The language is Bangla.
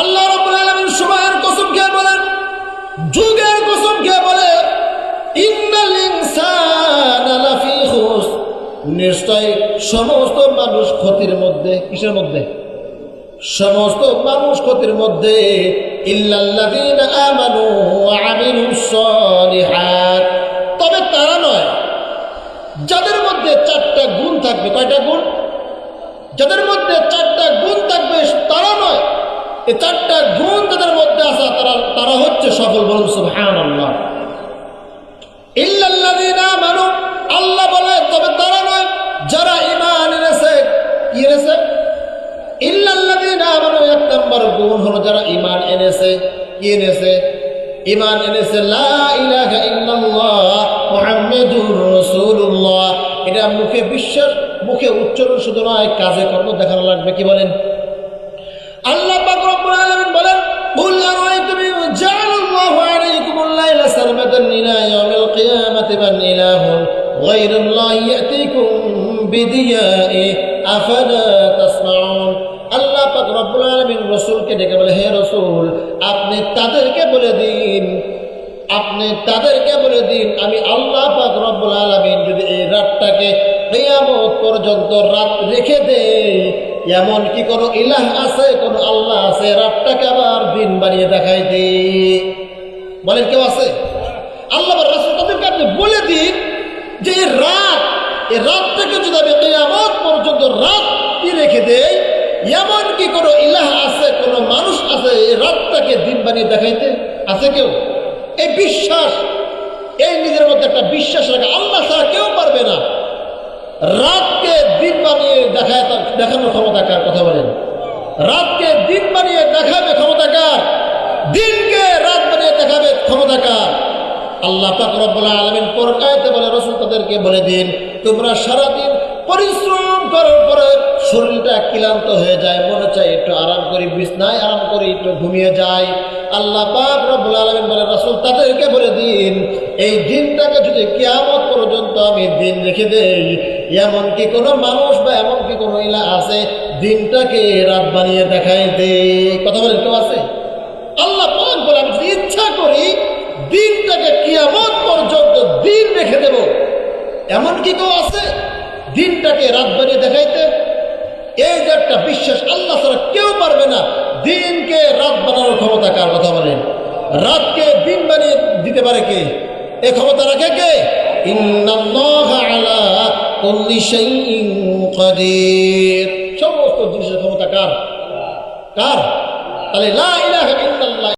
আল্লাহ সময়ের কসম খেয়ে বলেন, যুগের কসম খেয়ে বলে নিশ্চয় সমস্ত মানুষ ক্ষতির মধ্যে, কিসের মধ্যে? সমস্ত মানুষ ক্ষতির মধ্যে তবে তারা নয়, যাদের মধ্যে চারটা গুণ থাকবে, কয়টা গুণ? যাদের মধ্যে চারটা গুণ থাকবে তারা নয় এই চারটা গুণ যাদের মধ্যে আসা তারা তারা হচ্ছে সফল বলুন আমানু, আল্লাহ বলে যারা ঈমান এনেছে। কি এনেছে? কি এনেছে? ঈমান এনেছে, লা ইলাহা ইল্লাল্লাহ, মুহাম্মাদুর এটা মুখে বিশ্বাস মুখে উচ্চারণ শুধু নয়, কাজে কর্ম দেখানো লাগবে, কি বলেন? আল্লাহ الليل سرمدا إلى يوم القيامة من إله غير الله يأتيكم بدياء أفلا تسمعون আল্লাহ পাক রব্বুল আলামিন রাসূলকে ডেকে বলে হে রাসূল আপনি তাদেরকে বলে দিন আপনি তাদেরকে বলে দিন আমি আল্লাহ পাক রব্বুল আলামিন যদি এই রাতটাকে কিয়ামত পর্যন্ত রাত রেখে দেই এমন কি কোনো ইলাহ আছে কোন আল্লাহ আছে রাতটাকে আবার দিন বানিয়ে দেখাই দিই বলেন কেউ আছে? আল্লাহ তাদেরকে আপনি বলে দিন যে এই রাত, এই রাতটাকে যদি আমি কিয়ামত পর্যন্ত রাত কি রেখে দেই, এমন কি কোনো ইলাহ আছে, কোনো মানুষ আছে এই রাতটাকে দিন বানিয়ে দেখাইতে? আছে কেউ? এই বিশ্বাস, এই নিজের মধ্যে একটা বিশ্বাস রাখা, আল্লাহ ছাড়া কেউ পারবে না। রাতকে দিন বানিয়ে দেখায় দেখানোর ক্ষমতা কার? কথা বলেন। রাতকে দিন বানিয়ে দেখাবে ক্ষমতা কার? দিনকে রাত দেখাবে ক্ষমতা কার? আল্লাহ আলামিন পরকায়তে বলে, রসুল তাদেরকে বলে দিন, তোমরা সারাদিন পরিশ্রম করার পরে শরীরটা ক্লান্ত হয়ে যায়, মনে চায় একটু আরাম করি, বিছনায় আরাম করি, একটু ঘুমিয়ে যায় আল্লাহ পাক রব্বুল আলামিন বলে, রাসূল তাদেরকে বলে দিন, এই দিনটাকে যদি কিয়ামত পর্যন্ত আমি দিন রেখে দেই, এমন কি কোনো মানুষ বা এমন কি কোনো ইলা আছে, দিনটাকে রাত বানিয়ে দেখাই দে কথা বলেন, কেউ আছে? আল্লাহ পাক বলে আমি যদি ইচ্ছা করি দিনটাকে কিয়ামত পর্যন্ত দিন রেখে দেব। এমন কি কেউ আছে? দিনটাকে রাত বানিয়ে দেখাইতে। এই যে একটা বিশ্বাস, আল্লাহ ছাড়া কেউ পারবে না দিনকে রাত বানানোর ক্ষমতা কার কথা বলেন? রাতকে দিন বানিয়ে দিতে পারে কে? এ ক্ষমতা রাখে কে? সমস্ত জিনিসের ক্ষমতা কার? কার? তাহলে লা ইলাহা ইল্লাল্লাহ